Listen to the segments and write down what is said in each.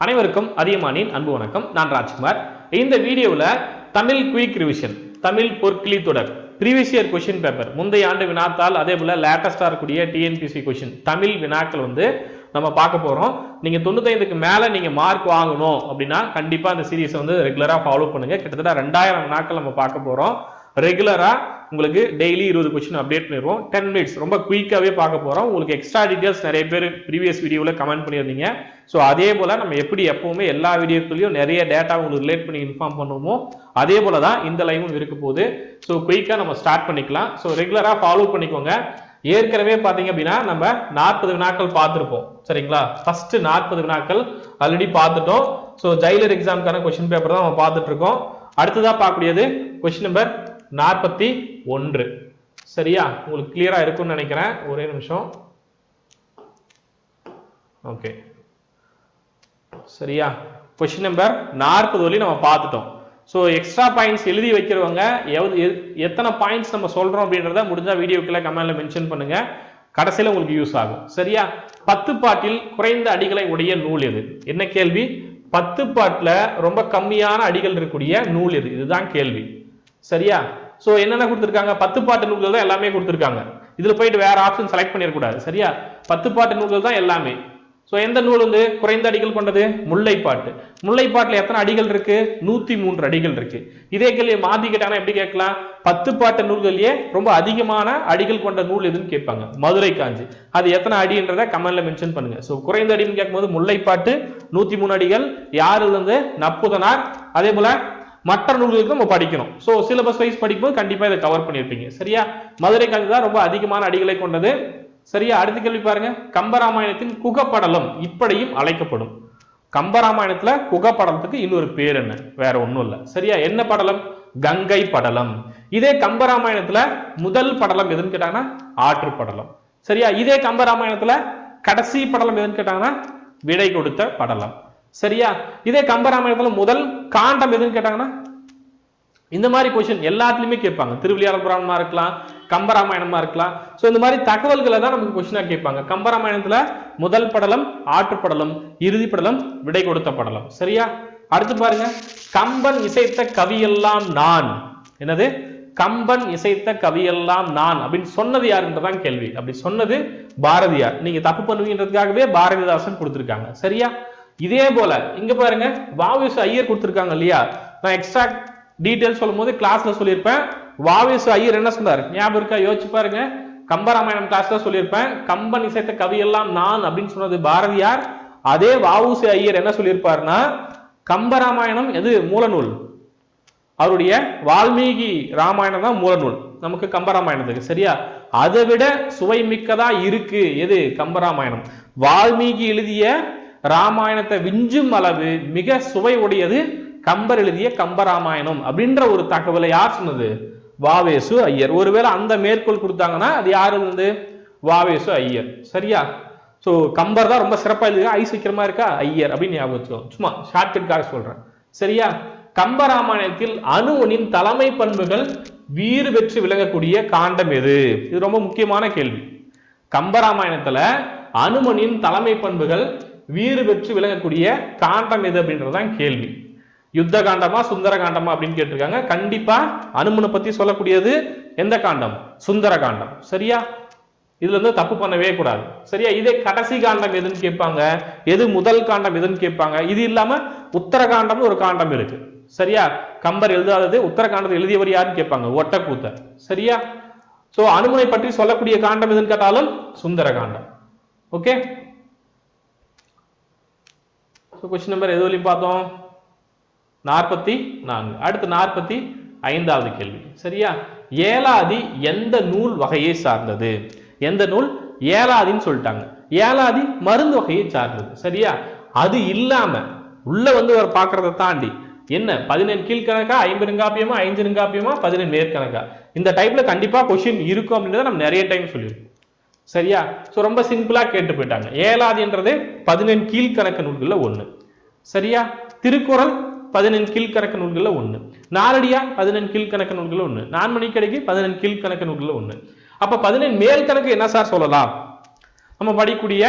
அனைவருக்கும் அதிகமானின் அன்பு வணக்கம். நான் ராஜ்குமார். இந்த வீடியோவில் தமிழ் குயிக் ரிவிஷன் தமிழ் பொற்கிளி தொடர் ப்ரீவியஸ் இயர் கொஷின் பேப்பர் முந்தைய ஆண்டு வினாத்தால் அதே போல் லேட்டஸ்டாக இருக்கக்கூடிய டிஎன்பிசி கொஷின் தமிழ் வினாக்கள் வந்து நம்ம பார்க்க போகிறோம் நீங்கள் தொண்ணூத்தைந்துக்கு மேலே நீங்கள் மார்க் வாங்கணும் அப்படின்னா கண்டிப்பாக அந்த சீரீஸை வந்து ரெகுலராக ஃபாலோ பண்ணுங்கள் கிட்டத்தட்ட ரெண்டாயிரம் வினாக்கள் நம்ம பார்க்க போகிறோம் ரெகுலராக உங்களுக்கு டெய்லி இருபது கொஸ்டின் அப்டேட் பண்ணிடுவோம் டென் மினிட்ஸ் ரொம்ப குயிக்காகவே பார்க்க போகிறோம் உங்களுக்கு எக்ஸ்ட்ரா டீட்டெயில்ஸ் நிறைய பேர் ப்ரீவியஸ் வீடியோவில் கமெண்ட் பண்ணியிருந்தீங்க. ஸோ அதே போல் நம்ம எப்படி எப்பவுமே எல்லா வீடியோக்குள்ளேயும் நிறைய டேட்டா உங்களுக்கு ரிலேட் பண்ணி இன்ஃபார்ம் பண்ணுவோமோ அதே போல தான் இந்த லைவும் இருக்க போகுது. ஸோ குயிக்காக நம்ம ஸ்டார்ட் பண்ணிக்கலாம். ஸோ ரெகுலராக ஃபாலோ பண்ணிக்கோங்க. ஏற்கனவே பார்த்தீங்க அப்படின்னா நம்ம நாற்பது வினாக்கள் பார்த்துருப்போம். சரிங்களா? ஃபர்ஸ்ட் நாற்பது வினாக்கள் ஆல்ரெடி பார்த்துட்டோம். ஸோ ஜெயிலர் எக்ஸாமுக்கான கொஸ்டின் பேப்பர் தான் நம்ம பார்த்துட்டு இருக்கோம். அடுத்ததாக பார்க்கக்கூடியது கொஸ்டின் நம்பர் நாற்பத்தி ஒன்று. சரியா? உங்களுக்கு கிளியரா இருக்கும்னு நினைக்கிறேன். ஒரே நிமிஷம். ஓகே சரியா? கொஸ்டின் நம்பர் நாற்பது வழி நம்ம பார்த்துட்டோம். ஸோ எக்ஸ்ட்ரா பாயிண்ட்ஸ் எழுதி வைக்கிறவங்க எவ்வளவு எத்தனை பாயிண்ட்ஸ் நம்ம சொல்றோம் அப்படின்றத முடிஞ்சா வீடியோக்குள்ள கமெண்ட்ல மென்ஷன் பண்ணுங்க. கடைசியில் உங்களுக்கு யூஸ் ஆகும். சரியா? பத்து பாட்டில் குறைந்த அடிகளை உடைய நூல் எது? என்ன கேள்வி? பத்து பாட்டில் ரொம்ப கம்மியான அடிகள் இருக்கக்கூடிய நூல் எது? இதுதான் கேள்வி. சரியா? ஸோ என்னென்ன கொடுத்துருக்காங்க? பத்து பாட்டு நூல்கள் தான் எல்லாமே கொடுத்துருக்காங்க. இதில் போயிட்டு வேற ஆப்ஷன் செலக்ட் பண்ணிடக்கூடாது. சரியா? பத்து பாட்டு நூல்கள் தான் எல்லாமே. ஸோ எந்த நூல் வந்து குறைந்த அடிகள் கொண்டது? முல்லைப்பாட்டு. முல்லைப்பாட்டில் எத்தனை அடிகள் இருக்கு? நூத்தி மூன்று அடிகள் இருக்கு. இதே கேள்வி மாத்தி கேட்டாங்கன்னா எப்படி கேட்கலாம்? பத்து பாட்டு நூல்கள்லயே ரொம்ப அதிகமான அடிகள் கொண்ட நூல் எதுன்னு கேட்பாங்க. மதுரை காஞ்சி. அது எத்தனை அடின்றத கமெண்ட்ல மென்ஷன் பண்ணுங்க. ஸோ குறைந்த அடின்னு கேட்கும்போது முல்லைப்பாட்டு நூத்தி மூணு அடிகள் யாரு வந்து நப்புதனார். அதே போல மற்ற நூல்களுக்கு நம்ம படிக்கணும். ஸோ சிலபஸ் வைஸ் படிக்கும்போது கண்டிப்பாக இதை கவர் பண்ணியிருப்பீங்க. சரியா? மதுரை கல்வி தான் ரொம்ப அதிகமான அடிகளை கொண்டது. சரியா? அடுத்த கேள்வி பாருங்க. கம்பராமாயணத்தின் குகப்படலம் இப்படியும் அழைக்கப்படும். கம்பராமாயணத்துல குகப்படலத்துக்கு இன்னொரு பேர் என்ன? வேற ஒன்றும் இல்லை. சரியா? என்ன படலம்? கங்கை படலம். இதே கம்பராமாயணத்துல முதல் படலம் எதுன்னு கேட்டாங்கன்னா ஆற்று படலம். சரியா? இதே கம்பராமாயணத்துல கடைசி படலம் எதுன்னு கேட்டாங்கன்னா விடை கொடுத்த படலம். சரியா? இதே கம்பராமாயணத்துல முதல் காண்டம் எதுன்னு கேட்டாங்கன்னா இந்த மாதிரி கொஸ்டின் எல்லாத்துலயுமே கேட்பாங்க. திருவிளையாடல் புராணமா இருக்கலாம் கம்பராமாயணமா இருக்கலாம். சோ இந்த மாதிரி தகவல்களை தான் நமக்கு கொஸ்டினா கேட்பாங்க. கம்பராமாயணத்துல முதல் படலம் ஆற்றுப்படலம் இறுதி படலம் விடை கொடுத்த படலம். சரியா? அடுத்து பாருங்க. கம்பன் இசைத்த கவியெல்லாம் நான். என்னது? கம்பன் இசைத்த கவியெல்லாம் நான். அப்படின்னு சொன்னது யாருன்றதான் கேள்வி. அப்படி சொன்னது பாரதியார். நீங்க தப்பு பண்ணுவீங்கன்றதுக்காகவே பாரதிதாசன் கொடுத்திருக்காங்க. சரியா? இதே போல இங்க பாருங்க வாவிஸ் ஐயர் கொடுத்திருக்காங்க இல்லையா? நான் எக்ஸ்ட்ரா சொல்லும் சொல்லும்போது கிளாஸ்ல சொல்லியிருப்பேன். வாவிஸ் ஐயர் என்ன சொன்னார்? ஞாபகம் இருக்கா? யோசிச்சு பாருங்க. கம்பராமாயணம் கிளாஸ்ல சொல்லியிருப்பேன். கம்பன் இசைத்த கவியெல்லாம் நான் அப்படின்னு சொன்னது பாரதியார் அதே வாவுசி ஐயர் என்ன சொல்லியிருப்பாருன்னா கம்பராமாயணம் எது? மூலநூல். அவருடைய வால்மீகி ராமாயணம் தான் மூலநூல். நமக்கு கம்பராமாயணத்துக்கு சரியா? அதை விட சுவை மிக்கதா இருக்கு. எது? கம்பராமாயணம். வால்மீகி எழுதிய ராமாயணத்தை விஞ்சும் அளவு மிக சுவை உடையது கம்பர் எழுதிய கம்பராமாயணம் அப்படின்ற ஒரு தகவலை யார் சொன்னது? வாவேசு ஐயர். ஒருவேளை அந்த மேற்கோள் கொடுத்தாங்கன்னா அது யார் வந்து வாவேசு ஐயர். சரியா? ஸோ கம்பர் தான் ரொம்ப சிறப்பாக எழுதுக ஐ சீக்கிரமா இருக்கா? ஐயர் அப்படின்னு ஞாபகம் வச்சுக்கோ. சும்மா ஷார்ட்கட்காக சொல்றேன். சரியா? கம்பராமாயணத்தில் அணுவனின் தலைமை பண்புகள் வீறு பெற்று விளங்கக்கூடிய காண்டம் எது? இது ரொம்ப முக்கியமான கேள்வி. கம்பராமாயணத்துல அனுமனின் தலைமை பண்புகள் வீறு பெற்று விளங்கக்கூடிய காண்டம் எது அப்படின்றதுதான் கேள்வி. யுத்த காண்டமா சுந்தர காண்டமா அப்படின்னு கேட்டிருக்காங்க. கண்டிப்பா அனுமனை பத்தி சொல்லக்கூடியது எந்த காண்டம்? சுந்தர காண்டம். சரியா? இதுல இருந்து தப்பு பண்ணவே கூடாது. சரியா? இதே கடைசி காண்டம் எதுன்னு கேட்பாங்க. எது முதல் காண்டம் எதுன்னு கேட்பாங்க. இது இல்லாம உத்தரகாண்டம்னு ஒரு காண்டம் இருக்கு. சரியா? கம்பர் எழுதாதது உத்தரகாண்டத்தை எழுதியவர் யாருன்னு கேட்பாங்க. ஒட்டக்கூத்தர். சரியா? சோ அனுமனை பற்றி சொல்லக்கூடிய காண்டம் எதுன்னு கேட்டாலும் Sundara Kandam. Okay question number எது வரையும் பார்த்தோம்? நாற்பத்தி நான்கு. அடுத்து நாற்பத்தி ஐந்தாவது கேள்வி. சரியா? ஏலாதி எந்த நூல் வகையை சார்ந்தது? எந்த நூல்? ஏலாதின்னு சொல்லிட்டாங்க. ஏலாதி மருந்து வகையை சார்ந்தது. சரியா? அது இல்லாம உள்ள வந்து ஒரு பார்க்கறத தாண்டி என்ன? பதினெண் கீழ்கணக்கா ஐம்பெருங்காப்பியமா ஐஞ்செருங்காப்பியமா பதினெண் மேற்கணக்கா? இந்த டைப்ல கண்டிப்பா கொஸ்டின் இருக்கும் அப்படின்றத நம்ம நிறைய டைம் சொல்லியிருக்கோம். சரியா? ஸோ ரொம்ப சிம்பிளா கேட்டு போயிட்டாங்க. ஏலாதின்றது பதினெண் கீழ்கணக்கு நூல்களில் ஒன்று சரியா? திருக்குறள் பதினெண் கீழ்கணக்கு நூல்களில் ஒன்று நாலடியா பதினெண் கீழ்கணக்கு ஒன்று நான்மணி நான்மணிக்கடைக்கு பதினெண் கீழ்கணக்கு நூல்களில் ஒன்று அப்போ பதினெண் மேல் கணக்கு என்ன சார் சொல்லலாம்? நம்ம படிக்கக்கூடிய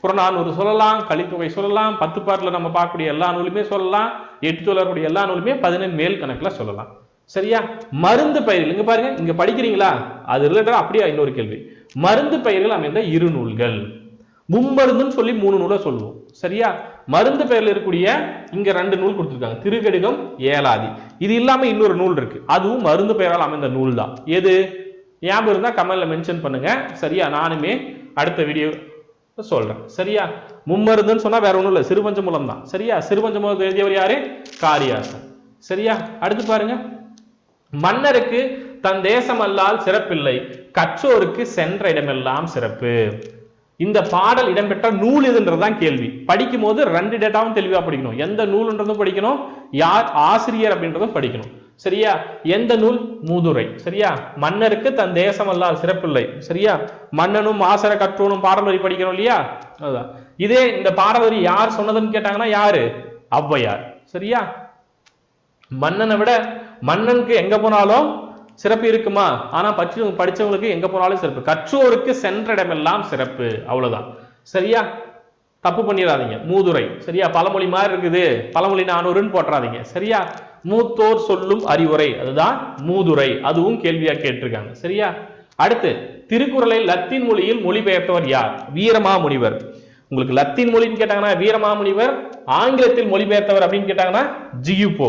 புறநானூறு சொல்லலாம் கலித்தொகை சொல்லலாம் பத்து பாட்டில் நம்ம பார்க்கக்கூடிய எல்லா நூலுமே சொல்லலாம் எட்டு சொல்லக்கூடிய எல்லா நூலுமே பதினெண் மேல் கணக்கில் சொல்லலாம். சரியா? மருந்து பயிர்கள். இங்கே பாருங்க இங்க படிக்கிறீங்களா? அது ரிலேட்டடாக அப்படியே? இன்னொரு கேள்வி. மருந்து பயிர்கள் அமைந்த இரு நூல்கள். மும்மருந்துன்னு சொல்லி மூணு நூலை சொல்லுவோம். சரியா? மருந்து பெயர்ல இருக்கக்கூடிய இங்க ரெண்டு நூல் கொடுத்துருக்காங்க. திருக்கடிகம் ஏலாதி. இது இல்லாம இன்னொரு நூல் இருக்கு. அதுவும் மருந்து பெயரால் அமைந்த நூல் தான். எது? ஞாபகம் இருந்தா கமெண்ட்ல மென்ஷன் பண்ணுங்க. சரியா? நானுமே அடுத்த வீடியோ சொல்றேன். சரியா? மும்மருந்துன்னு சொன்னா வேற ஒண்ணும் இல்ல. சிறுபஞ்ச மூலம் தான். சரியா? சிறுபஞ்ச மூலம் எழுதியவர் யாரு? காரியாசன் சரியா? அடுத்து பாருங்க. மன்னருக்கு தன் தேசம் அல்லால் சிறப்பில்லை. கற்றோருக்கு சென்ற இடமெல்லாம் சிறப்பு. இந்த பாடல் இடம்பெற்ற நூல் இதுன்றதுதான் கேள்வி. படிக்கும் போது ரெண்டு டேட்டாவும் தெளிவா படிக்கணும். எந்த நூல்ன்றதும் படிக்கணும் யார் ஆசிரியர் அப்படின்றதும் படிக்கணும். சரியா? எந்த நூல்? மூதுரை. சரியா? மன்னருக்கு தன் தேசம் அல்லால் சிறப்பில்லை. சரியா? மன்னனும் ஆசர கற்றோனும் பாடல் வரி படிக்கணும் இல்லையா? அதுதான் இதே இந்த பாடல் வரி யார் சொன்னதுன்னு கேட்டாங்கன்னா யாரு? ஔவையார். சரியா? மன்னனை விட மன்னனுக்கு எங்க போனாலும் சிறப்பு இருக்குமா? ஆனால் படிச்சவங்க படிச்சவங்களுக்கு எங்கே போனாலும் சிறப்பு. கற்றோருக்கு சென்ற இடமெல்லாம் சிறப்பு. அவ்வளோதான் சரியா? தப்பு பண்ணிடாதீங்க. மூதுரை. சரியா? பழமொழி மாதிரி இருக்குது. பழமொழி நானூறுன்னு போட்டுறாதீங்க. சரியா? மூத்தோர் சொல்லும் அறிவுரை. அதுதான் மூதுரை. அதுவும் கேள்வியாக கேட்டிருக்காங்க. சரியா? அடுத்து திருக்குறளை லத்தீன் மொழியில் மொழிபெயர்த்தவர் யார்? வீரமாமுனிவர். உங்களுக்கு லத்தீன் மொழின்னு கேட்டாங்கன்னா வீரமாமுனிவர் ஆங்கிலத்தில் மொழிபெயர்த்தவர் அப்படின்னு கேட்டாங்கன்னா ஜியூபோ.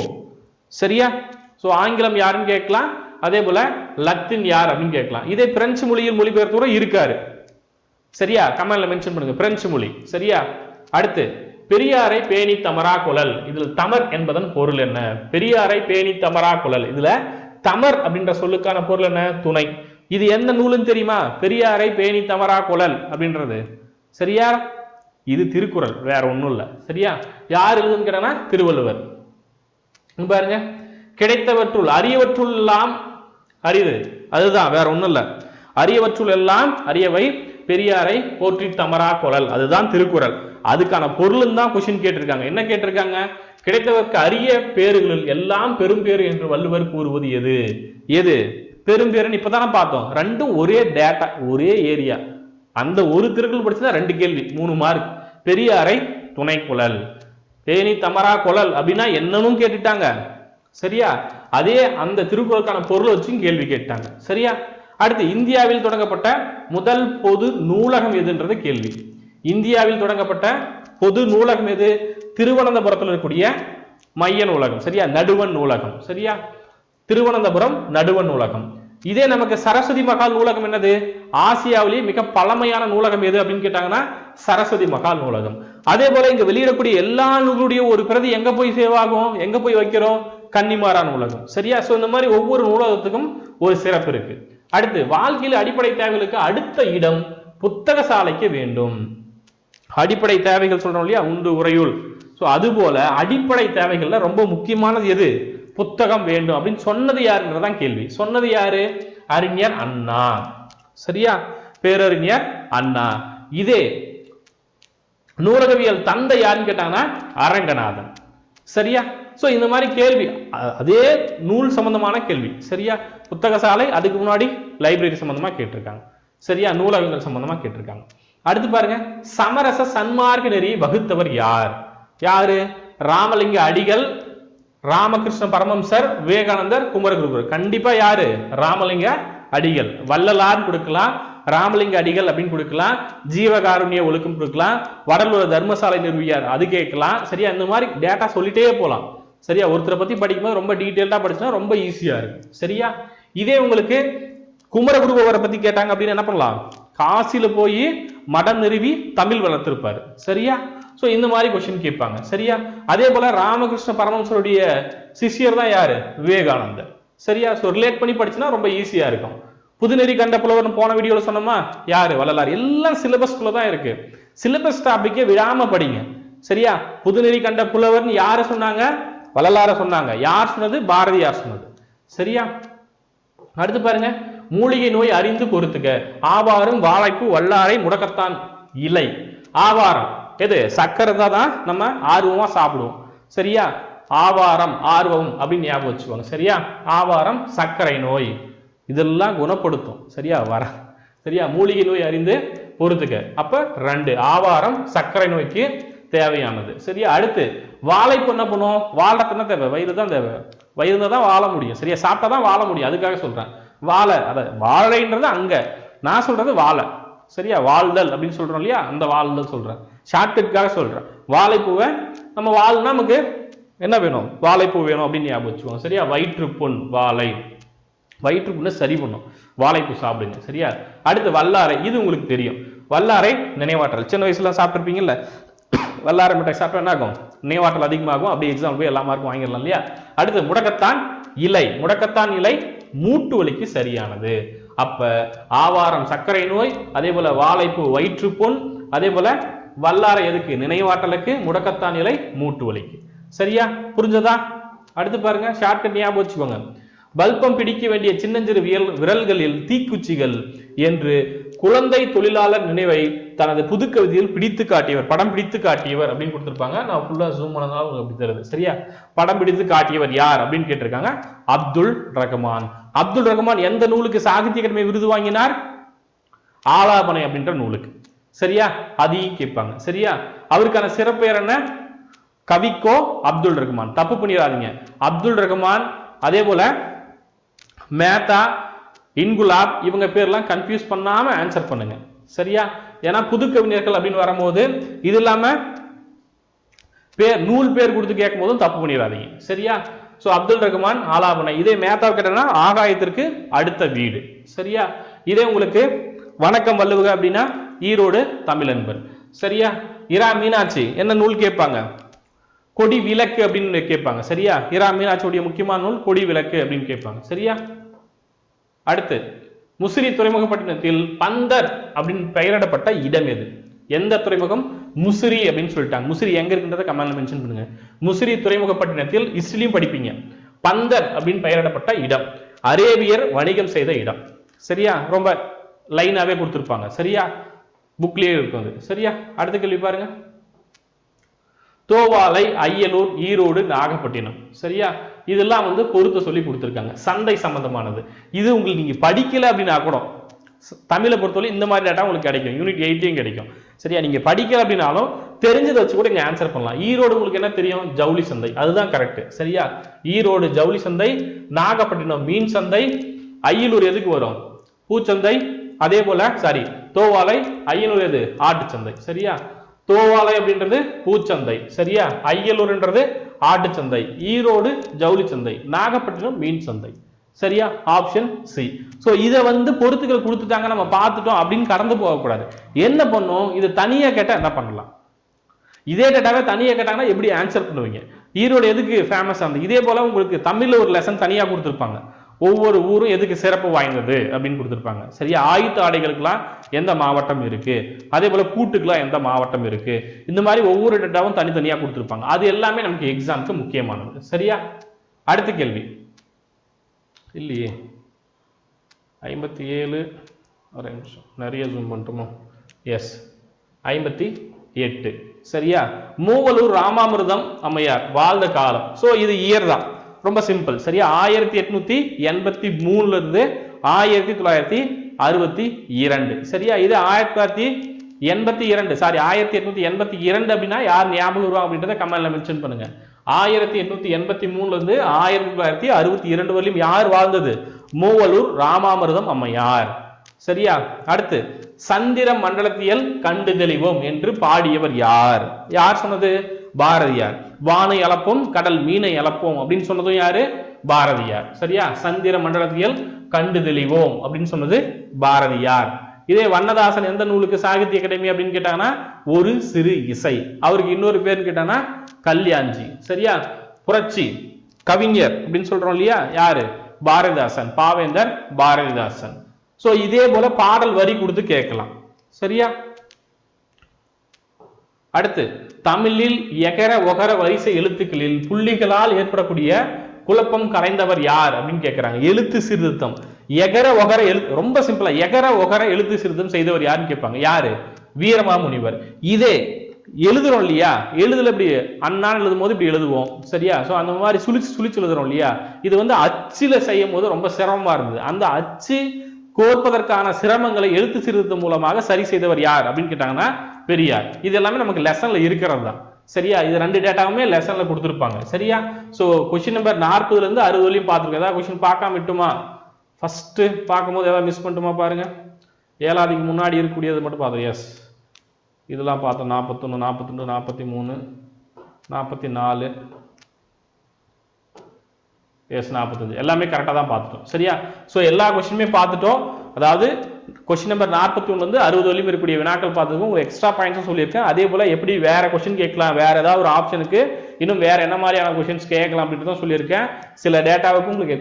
சரியா? ஸோ ஆங்கிலம் யாருன்னு கேட்கலாம்? அதே போல லத்தின் யார் அப்படின்னு கேட்கலாம். இதே பிரெஞ்சு மொழியில் மொழிபெயர்த்தவரும் இருக்காரு. சரியா? கமெண்ட்ல மென்ஷன் பண்ணுங்க. பிரெஞ்சு மொழி. சரியா? அடுத்து பெரியாரை பேணி தமரா குழல். இதில் தமர் என்பதன் பொருள் என்ன? பெரியாரை பேணி தமரா குழல். இதுல தமர் அப்படின்ற சொல்லுக்கான பொருள் என்ன? துணை. இது எந்த நூலுன்னு தெரியுமா? பெரியாரை பேணி தமரா குழல் அப்படின்றது. சரியா? இது திருக்குறள். வேற ஒன்றும் இல்ல. சரியா? யார் எழுதுன்னு கேட்டா திருவள்ளுவர். பாருங்க. கிடைத்தவற்றுள் அரியவற்றுள் எல்லாம் அரிது அதுதான் வேற ஒண்ணும் இல்ல. அரியவற்றுள் எல்லாம் அரியவை பெரியாரை போற்றி தமரா குரல் அதுதான் திருக்குறள். அதுக்கான பொருளும் தான் கொஷின் கேட்டிருக்காங்க. என்ன கேட்டிருக்காங்க? கிடைத்தவர்க்கு அரிய பேறுகளில் எல்லாம் பெரும்பேறு என்று வள்ளுவர் கூறுவது எது? எது? பெரும் பேருன்னு இப்பதானே பார்த்தோம். ரெண்டும் ஒரே டேட்டா ஒரே ஏரியா அந்த ஒரு திருக்குள் படிச்சுதான் ரெண்டு கேள்வி மூணு மார்க் பெரியாரை துணை குழல். தேனி தமரா குழல் அப்படின்னா என்னன்னு கேட்டுட்டாங்க. சரியா? அதே அந்த திருக்குறளுக்கான பொருள் வச்சும் கேள்வி கேட்டாங்க. சரியா? அடுத்து இந்தியாவில் தொடங்கப்பட்ட முதல் பொது நூலகம் எதுன்றது கேள்வி. இந்தியாவில் தொடங்கப்பட்ட பொது நூலகம் எது? திருவனந்தபுரத்தில் இருக்கக்கூடிய மைய நூலகம். சரியா? நடுவன் நூலகம். சரியா? திருவனந்தபுரம் நடுவன் நூலகம். இதே நமக்கு சரஸ்வதி மகால் நூலகம் என்னது? ஆசியாவிலேயே மிக பழமையான நூலகம் எது அப்படின்னு கேட்டாங்கன்னா சரஸ்வதி மகால் நூலகம். அதே போல இங்க வெளியிடக்கூடிய எல்லா நூலுடைய ஒரு பிரதி எங்க போய் சேவ் ஆகும் எங்க போய் வைக்கிறோம்? கன்னிமாரா நூலகம் சரியா? ஸோ இந்த மாதிரி ஒவ்வொரு நூலகத்துக்கும் ஒரு சிறப்பு இருக்கு. அடுத்து வாழ்க்கையில் அடிப்படை தேவைகளுக்கு அடுத்த இடம் புத்தக சாலைக்கு வேண்டும். அடிப்படை தேவைகள் சொல்றோம் இல்லையா? உண்டு உரையுள் சோ அது போல அடிப்படை தேவைகள்ல ரொம்ப முக்கியமானது எது? புத்தகம் வேண்டும். அப்படின்னு சொன்னது யாருன்றதான் கேள்வி. சொன்னது யாரு? அறிஞர் அண்ணா. சரியா? பேரறிஞர் அண்ணா. இதே நூலகவியல் தந்தை யாருன்னு கேட்டாங்கன்னா அரங்கநாதன். சரியா? ஸோ இந்த மாதிரி கேள்வி அதே நூல் சம்பந்தமான கேள்வி சரியா? புத்தக சாலை அதுக்கு முன்னாடி லைப்ரரி சம்பந்தமாக கேட்டிருக்காங்க. சரியா? நூலகங்கள் சம்பந்தமாக கேட்டிருக்காங்க. அடுத்து பாருங்க சமரச சன்மார்க்க நெறியை வகுத்தவர் யார்? யாரு? ராமலிங்க அடிகள் ராமகிருஷ்ண பரமம்சர் விவேகானந்தர் குமரகுருபர் கண்டிப்பா யாரு? ராமலிங்க அடிகள். வள்ளலார்னு கொடுக்கலாம் ராமலிங்க அடிகள் அப்படின்னு கொடுக்கலாம் ஜீவகாருண்ய ஒழுக்கம் கொடுக்கலாம் வடலூர் தர்மசாலை நிறுவியார் அது கேட்கலாம். சரியா? இந்த மாதிரி டேட்டா சொல்லிட்டே போகலாம் சரியா? ஒருத்தரை பத்தி படிக்கும்போது ரொம்ப டீட்டெயில்டா படிச்சுன்னா ரொம்ப ஈஸியா இருக்கு சரியா? இதே உங்களுக்கு குமரகுருபவரை பத்தி கேட்டாங்க அப்படின்னு என்ன பண்ணலாம்? காசில போய் மடம் நிறுவி தமிழ் வளர்த்திருப்பாரு. சரியா? ஸோ இந்த மாதிரி கொஸ்டின் கேட்பாங்க. சரியா? அதே போல ராமகிருஷ்ண பரமஹம்சருடைய சிஷ்யர் தான் யாரு? விவேகானந்தர். சரியா? ஸோ ரிலேட் பண்ணி படிச்சுன்னா ரொம்ப ஈஸியா இருக்கும். புதுநெறி கண்ட புலவர்னு போன வீடியோவில் சொன்னோமா? யாரு? வள்ளலார். எல்லாம் சிலபஸ்குள்ள தான் இருக்கு. சிலபஸ் டாபிக்கே விடாம படிங்க. சரியா? புதுநெறி கண்ட புலவர்னு யாரு சொன்னாங்க? வள்ளலார சொன்னாங்க. யார் சொன்னது? பாரதியார் சொன்னது. சரியா? அடுத்து பாருங்க. மூலிகை நோய் அறிந்து பொறுத்துக்க ஆவாரம் வாழைப்பு வல்லாரை முடக்கத்தான் இலை. ஆவாரம். எது? சக்கரை தான் நம்ம ஆர்வமா சாப்பிடுவோம். சரியா? ஆவாரம் ஆர்வம் அப்படின்னு ஞாபகம் வச்சுக்கோங்க. சரியா? ஆவாரம் சர்க்கரை நோய். இதெல்லாம் குணப்படுத்தும். சரியா? வர. சரியா? மூலிகை நோய் அறிந்து பொறுத்துக்க அப்ப ரெண்டு. ஆவாரம் சர்க்கரை நோய்க்கு தேவையானது. சரியா? அடுத்து வாழைப்பு என்ன பண்ணுவோம் வாழறதுக்கு என்ன தேவை? வயிறு தான் தேவை. வயிறு தான் வாழ முடியும். சரியா? சாப்பிட்டா தான் வாழ முடியும். அதுக்காக சொல்கிறேன் வாழை அதை வாழைன்றது அங்க. நான் சொல்றது வாழை. சரியா? வாழ்தல் அப்படின்னு சொல்றோம் இல்லையா? அந்த வாழ்தல் சொல்றேன். ஷார்ட்கட்காக சொல்கிறேன் வாழைப்பூவை நம்ம வாழ்னா நமக்கு என்ன வேணும்? வாழைப்பூ வேணும் அப்படின்னு ஞாபகம் வச்சுக்கோங்க. சரியா? வயிற்றுப்புண் வாழை. வயிற்றுப்புண்ணை சரி பண்ணும். வாழைப்பூ சாப்பிடுங்க. சரியா? அடுத்து வல்லாரை. இது உங்களுக்கு தெரியும். வல்லாரை நினைவாற்றல். சின்ன வயசுல சாப்பிட்ருப்பீங்கல்ல வல்லாரை மிட்டாய் சாப்பிட்டா என்ன ஆகும் நினைவாற்றல் அதிகமாகும். அப்படியே எக்ஸாம் போய் எல்லா மார்க்கும் வாங்கிடலாம் இல்லையா? அடுத்து முடக்கத்தான் இலை. முடக்கத்தான் இலை மூட்டு வலிக்கு சரியானது. அப்ப ஆவாரம் சர்க்கரை நோய் அதே போல வாழைப்பூ வயிற்றுப்புண் அதே போல வல்லாரை எதுக்கு? நினைவாற்றலுக்கு முடக்கத்தான் இலை மூட்டு வலிக்கு. சரியா? புரிஞ்சதா? அடுத்து பாருங்க ஷார்ட்கட் ஞாபகம் வச்சுக்கோங்க. பல்பம் பிடிக்க வேண்டிய சின்னஞ்சிறு விரல் விரல்களில் தீக்குச்சிகள் என்று குழந்தை தொழிலாளர் நினைவை தனது புது கவிதையில் பிடித்து காட்டியவர் படம் பிடித்து காட்டியவர் அப்படின்னு கொடுத்துருப்பாங்க. நான் ஃபுல்லா ஜூம் பண்ணதால உங்களுக்கு அப்படி தருது சரியா? படம் பிடித்து காட்டியவர் யார் அப்படின்னு கேட்டிருக்காங்க? அப்துல் ரஹ்மான். அப்துல் ரஹ்மான் எந்த நூலுக்கு சாகித்ய அகாடமி விருது வாங்கினார்? ஆலாபனை அப்படின்ற நூலுக்கு. சரியா? அதையும் கேட்பாங்க. சரியா? அவருக்கான சிறப்பெயர் என்ன? கவிக்கோ அப்துல் ரஹ்மான். தப்பு பண்ணிடாதீங்க. அப்துல் ரஹ்மான் அதே போல மேத்தா இன்குலாப் இவங்க பேர்லாம் கன்ஃபியூஸ் பண்ணாம ஆன்சர் பண்ணுங்க. சரியா? ஏன்னா புது கவிஞர்கள் அப்படின்னு வரும்போது இது இல்லாம பேர் நூல் பேர் கொடுத்து கேட்கும் போதும் தப்பு பண்ணிடாதீங்க. சரியா? சோ அப்துல் ரஹ்மான் ஆலாபனை இதே மேத்தா கேட்டனா ஆகாயத்திற்கு அடுத்த வீடு. சரியா? இதே உங்களுக்கு வணக்கம் வள்ளுவக அப்படின்னா ஈரோடு தமிழன்பர் சரியா? இரா மீனாட்சி என்ன நூல் கேட்பாங்க? கொடி விளக்கு அப்படின்னு கேட்பாங்க. சரியா? இரா மீனாட்சியுடைய முக்கியமான நூல் கொடி விளக்கு அப்படின்னு கேட்பாங்க. சரியா? அடுத்து முசிறி துறைமுகப்பட்டினத்தில் பந்தர் அப்படின்னு பெயரிடப்பட்ட இடம் எது? எந்த துறைமுகம்? முசிறி அப்படின்னு சொல்லிட்டாங்க. முசிறி எங்க இருக்குன்றத கமெண்ட்ல மென்ஷன் பண்ணுங்க. முசிறி துறைமுகப்பட்டினத்தில் இஸ்லியும் படிப்பீங்க. பந்தர் அப்படின்னு பெயரிடப்பட்ட இடம். அரேபியர் வணிகம் செய்த இடம். சரியா? ரொம்ப லைனாவே கொடுத்துருப்பாங்க. சரியா? புக்லயே இருக்கும் அது. சரியா? அடுத்த கேள்வி பாருங்க. தோவாலை அய்யலூர் ஈரோடு நாகப்பட்டினம். சரியா? இதெல்லாம் வந்து பொருத்த சொல்லி கொடுத்துருக்காங்க. சந்தை சம்பந்தமானது. இது உங்களுக்கு நீங்கள் படிக்கல அப்படின்னா கூட தமிழை பொறுத்தவரை இந்த மாதிரி டேட்டா உங்களுக்கு கிடைக்கும். யூனிட் எயிட்லையும் கிடைக்கும். சரியா? நீங்கள் படிக்கல அப்படின்னாலும் தெரிஞ்சதை வச்சு கூட இங்கே ஆன்சர் பண்ணலாம். ஈரோடு உங்களுக்கு என்ன தெரியும்? ஜவுளி சந்தை. அதுதான் கரெக்ட் சரியா? ஈரோடு ஜவுளி சந்தை நாகப்பட்டினம் மீன் சந்தை அய்யலூர் எதுக்கு வரும்? பூச்சந்தை அதே போல சாரி தோவாலை அய்யலூர் எது? ஆட்டு சந்தை சரியா? தோவாலை அப்படின்றது பூச்சந்தை சரியா? ஐயலூர்ன்றது ஆட்டு சந்தை ஈரோடு ஜவுளி சந்தை நாகப்பட்டினம் மீன் சந்தை சரியா? ஆப்ஷன் சி ஸோ இதை வந்து பொறுத்துக்கள் கொடுத்துட்டாங்க நம்ம பார்த்துட்டோம் அப்படின்னு கடந்து போகக்கூடாது. என்ன பண்ணும்? இது தனியாக கேட்டால் என்ன பண்ணலாம்? இதே டேட்டாவே தனியாக கேட்டாங்கன்னா எப்படி ஆன்சர் பண்ணுவீங்க? ஈரோடு எதுக்கு ஃபேமஸ் ஆனது? இதே போல உங்களுக்கு தமிழில் ஒரு லெசன் தனியாக கொடுத்துருப்பாங்க. ஒவ்வொரு ஊரும் எதுக்கு சிறப்பு வாய்ந்தது அப்படின்னு கொடுத்துருப்பாங்க. சரியா? ஆயுத்த ஆடைகளுக்கெல்லாம் எந்த மாவட்டம் இருக்கு? அதே போல பூட்டுக்கெல்லாம் எந்த மாவட்டம் இருக்கு? இந்த மாதிரி ஒவ்வொரு டேட்டாவும் தனித்தனியா கொடுத்துருப்பாங்க. அது எல்லாமே நமக்கு எக்ஸாமுக்கு முக்கியமானது. சரியா? அடுத்த கேள்வி. இல்லையே. ஐம்பத்தி ஏழு ஒரு நிமிஷம். நிறைய ஜூம் பண்ணிட்டோமோ? எஸ் ஐம்பத்தி எட்டு சரியா? மூவலூர் ராமாமிர்தம் அம்மையார் வாழ்ந்த காலம். ஸோ இது இயர் தான். ரொம்ப சிம்பிள் சரியா? ஆயிரத்தி எட்நூத்தி எண்பத்தி மூணுல இருந்து ஆயிரத்தி தொள்ளாயிரத்தி அறுபத்தி இரண்டு. சரியா? இது ஆயிரத்தி தொள்ளாயிரத்தி எண்பத்தி இரண்டு. சாரி ஆயிரத்தி எட்நூத்தி எண்பத்தி இரண்டு அப்படின்னா யார் ஞாபகம் வருவாங்க அப்படின்றத கமெண்ட்ல மென்ஷன் பண்ணுங்க. ஆயிரத்தி எட்நூத்தி எண்பத்தி மூணுல இருந்து ஆயிரத்தி தொள்ளாயிரத்தி அறுபத்தி இரண்டு வரையும் யார் வாழ்ந்தது? மூவலூர் ராமாமிர்தம் அம்மையார். சரியா? அடுத்து சந்திர மண்டலத்தியல் கண்டு தெளிவோம் என்று பாடியவர் யார்? யார் சொன்னது? பாரதியார். வானை அளப்போம் கடல் மீனை அளப்போம். அப்படின்னு சொன்னதும் யாரு? பாரதியார். சரியா? சந்திர மண்டலத்தியல் கண்டு தெளிவோம் அப்படின்னு சொன்னது பாரதியார். இதே வண்ணதாசன் எந்த நூலுக்கு சாகித்ய அகாடமி அப்படின்னு கேட்டாங்கன்னா ஒரு சிறு இசை. அவருக்கு இன்னொரு பேர்னு கேட்டாங்கன்னா கல்யாண்ஜி. சரியா? புரட்சி கவிஞர் அப்படின்னு சொல்றோம் இல்லையா? யாரு? பாரதிதாசன் பாவேந்தர் பாரதிதாசன். சோ இதே போல பாடல் வரி கொடுத்து கேட்கலாம். சரியா? அடுத்து தமிழில் எகர ஒகர வரிசை எழுத்துக்களில் புள்ளிகளால் ஏற்படக்கூடிய குழப்பம் கலைந்தவர் யார் அப்படின்னு கேட்கிறாங்க எழுத்து சீர்திருத்தம். எகர ஒகர எழு ரொம்ப சிம்பிளா எகர ஒகர எழுத்து சீர்திருத்தம் செய்தவர் யாருன்னு கேட்பாங்க யாரு? வீரமாமுனிவர். இதே எழுதுறோம் இல்லையா? எழுதுல இப்படி அண்ணான்னு எழுதும் போது இப்படி எழுதுவோம். சரியா? சோ அந்த மாதிரி சுழிச்சு சுழிச்சு எழுதுறோம் இல்லையா? இது வந்து அச்சுல செய்யும் போது ரொம்ப சிரமமா இருந்தது. அந்த அச்சு கோர்ப்பதற்கான சிரமங்களை எழுத்து சீர்திருத்தம் மூலமாக சரி செய்தவர் யார் அப்படின்னு கேட்டாங்கன்னா பெரியார் இது எல்லாமே நமக்கு லெசன்ல இருக்கிறது தான் சரியா? இது ரெண்டு டேட்டாவுமே லெசன்ல கொடுத்துருப்பாங்க. சரியா? ஸோ கொஸ்டின் நம்பர் நாற்பதுல இருந்து அறுபது வரையும் பார்த்துருக்கோம் ஏதாவது கொஸ்டின் பார்க்காம விட்டுமா? ஃபர்ஸ்ட் பார்க்கும்போது ஏதாவது மிஸ் பண்ணிட்டுமா பாருங்க. ஏழாவதுக்கு முன்னாடி இருக்கக்கூடியது மட்டும் பார்த்தோம் எஸ் இதெல்லாம் பார்த்தோம். நாற்பத்தொன்று நாற்பத்தொன்று நாற்பத்தி மூணு நாற்பத்தி நாலு எஸ் நாற்பத்தஞ்சு. எல்லாமே கரெக்டாக தான் பார்த்துட்டோம். சரியா? ஸோ எல்லா கொஸ்டினுமே பார்த்துட்டோம். அதாவது கொஸ்டின் நம்பர் நாற்பத்தி ஒன்று வந்து அறுபது வரையும் இருக்கக்கூடிய வினாக்கள் பார்த்ததுக்கு உங்களுக்கு எக்ஸ்ட்ரா பாயிண்ட்ஸும் சொல்லியிருக்கேன். அதே போல் எப்படி வேற கொஸ்டின் கேட்கலாம் வேறு ஏதாவது ஒரு ஆப்ஷனுக்கு இன்னும் வேறு என்ன மாதிரியான கொஸ்டின்ஸ் கேட்கலாம் அப்படின்ட்டு தான் சொல்லியிருக்கேன். சில டேட்டாவுக்கு உங்களுக்கு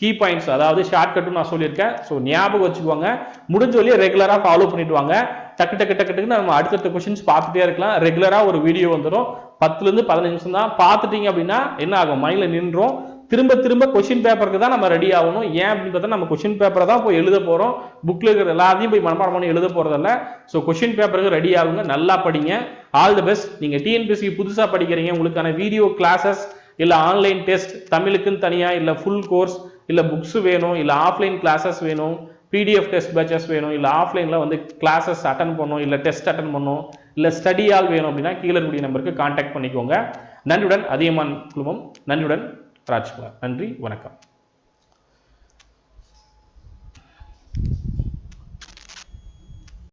கீ பாயிண்ட்ஸ் அதாவது ஷார்ட்கட்டும் நான் சொல்லியிருக்கேன். ஸோ ஞாபகம் வச்சுக்குவாங்க முடிஞ்ச வழியை ரெகுலராக ஃபாலோ பண்ணிட்டு வாங்க. டக்கு டக்கு டக்கு டக்குன்னு நம்ம அடுத்தடுத்த கொஸ்டின்ஸ் பார்த்துட்டே இருக்கலாம். ரெகுலராக ஒரு வீடியோ வந்துடும் பத்துலேருந்து பதினஞ்சு நிமிஷம் தான் பார்த்துட்டீங்க அப்படின்னா என்ன ஆகும்? மைண்டில் நின்றோம் திரும்ப திரும்ப கொஷின் பேப்பருக்கு தான் நம்ம ரெடி ஆகணும். ஏன் அப்படின்னு பார்த்தா நம்ம கொஷின் பேப்பரை தான் போய் எழுத போகிறோம் புக்கில் இருக்கிற எல்லாத்தையும் போய் மனப்பாடம் பண்ணி எழுத போகிறதில்ல ஸோ கொஷின் பேப்பருக்கு ரெடி ஆகுங்க. நல்லா படிங்க. ஆல் தி பெஸ்ட் நீங்கள் டிஎன்பிஎஸ்சி புதுசாக படிக்கிறீங்க. உங்களுக்கான வீடியோ கிளாஸஸ் இல்லை ஆன்லைன் டெஸ்ட் தமிழுக்குன்னு தனியாக இல்லை ஃபுல் கோர்ஸ் இல்லை புக்ஸ் வேணும் இல்லை ஆஃப்லைன் கிளாஸஸ் வேணும் பிடிஎஃப் டெஸ்ட் பேச்சஸ் வேணும் இல்லை ஆஃப்லைனில் வந்து கிளாஸஸ் அட்டன் பண்ணணும் இல்லை டெஸ்ட் அட்டன் பண்ணணும் இல்லை ஸ்டடி ஆல் வேணும் அப்படின்னா கீழே இருக்கக்கூடிய நம்பருக்கு காண்டாக்ட் பண்ணிக்கோங்க. நன்றியுடன் அதியமான் குழுமம். நன்றியுடன். ராஜ்குமார். நன்றி வணக்கம்.